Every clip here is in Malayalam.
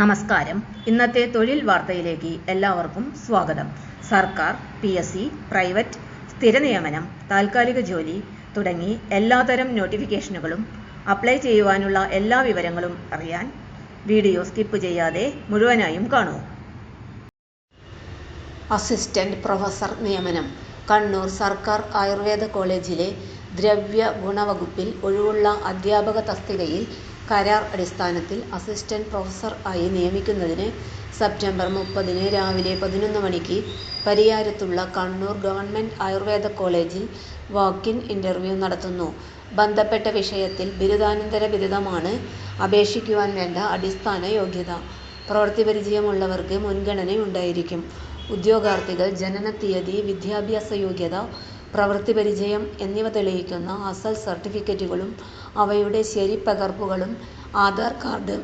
നമസ്കാരം. ഇന്നത്തെ തൊഴിൽ വാർത്തയിലേക്ക് എല്ലാവർക്കും സ്വാഗതം. സർക്കാർ പി എസ് സി പ്രൈവറ്റ് സ്ഥിരനിയമനം താൽക്കാലിക ജോലി തുടങ്ങി എല്ലാതരം നോട്ടിഫിക്കേഷനുകളും അപ്ലൈ ചെയ്യുവാനുള്ള എല്ലാ വിവരങ്ങളും അറിയാൻ വീഡിയോ സ്കിപ്പ് ചെയ്യാതെ മുഴുവനായും കാണൂ. അസിസ്റ്റന്റ് പ്രൊഫസർ നിയമനം കണ്ണൂർ സർക്കാർ ആയുർവേദ കോളേജിലെ ദ്രവ്യ ഗുണവകുപ്പിൽ ഒഴിവുള്ള അധ്യാപക തസ്തികയിൽ കരാർ അടിസ്ഥാനത്തിൽ അസിസ്റ്റന്റ് പ്രൊഫസർ ആയി നിയമിക്കുന്നതിന് സെപ്റ്റംബർ മുപ്പതിന് രാവിലെ പതിനൊന്ന് മണിക്ക് പരിയാരത്തുള്ള കണ്ണൂർ ഗവൺമെന്റ് ആയുർവേദ കോളേജിൽ വാക്ക്-ഇൻ ഇന്റർവ്യൂ നടത്തുന്നു. ബന്ധപ്പെട്ട വിഷയത്തിൽ ബിരുദാനന്തര ബിരുദമാണ് അപേക്ഷിക്കുവാൻ വേണ്ട അടിസ്ഥാന യോഗ്യത. പ്രവൃത്തിപരിചയമുള്ളവർക്ക് മുൻഗണനയുണ്ടായിരിക്കും. ഉദ്യോഗാർത്ഥികൾ ജനനത്തീയതി, വിദ്യാഭ്യാസ യോഗ്യത, പ്രവൃത്തിപരിചയം എന്നിവ തെളിയിക്കുന്ന അസൽ സർട്ടിഫിക്കറ്റുകളും അവയുടെ ശരിപ്പകർപ്പുകളും ആധാർ കാർഡ്,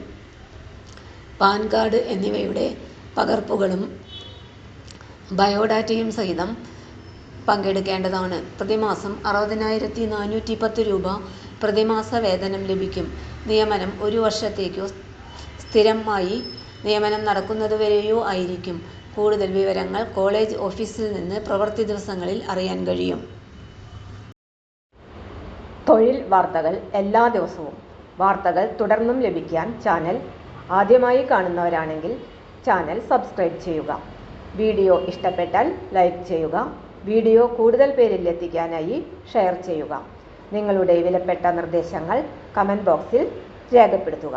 പാൻ കാർഡ് എന്നിവയുടെ പകർപ്പുകളും ബയോഡാറ്റയും സഹിതം പങ്കെടുക്കേണ്ടതാണ്. പ്രതിമാസം അറുപതിനായിരത്തി നാനൂറ്റി പത്ത് രൂപ പ്രതിമാസ വേതനം ലഭിക്കും. നിയമനം ഒരു വർഷത്തേക്കോ സ്ഥിരമായി നിയമനം നടക്കുന്നതുവരെയോ ആയിരിക്കും. കൂടുതൽ വിവരങ്ങൾ കോളേജ് ഓഫീസിൽ നിന്ന് പ്രവൃത്തി ദിവസങ്ങളിൽ അറിയാൻ കഴിയും. തൊഴിൽ വാർത്തകൾ എല്ലാ ദിവസവും വാർത്തകൾ തുടർന്നും ലഭിക്കാൻ ചാനൽ ആദ്യമായി കാണുന്നവരാണെങ്കിൽ ചാനൽ സബ്സ്ക്രൈബ് ചെയ്യുക. വീഡിയോ ഇഷ്ടപ്പെട്ടാൽ ലൈക്ക് ചെയ്യുക. വീഡിയോ കൂടുതൽ പേരിൽ എത്തിക്കാനായി ഷെയർ ചെയ്യുക. നിങ്ങളുടെ വിലപ്പെട്ട നിർദ്ദേശങ്ങൾ കമന്റ് ബോക്സിൽ രേഖപ്പെടുത്തുക.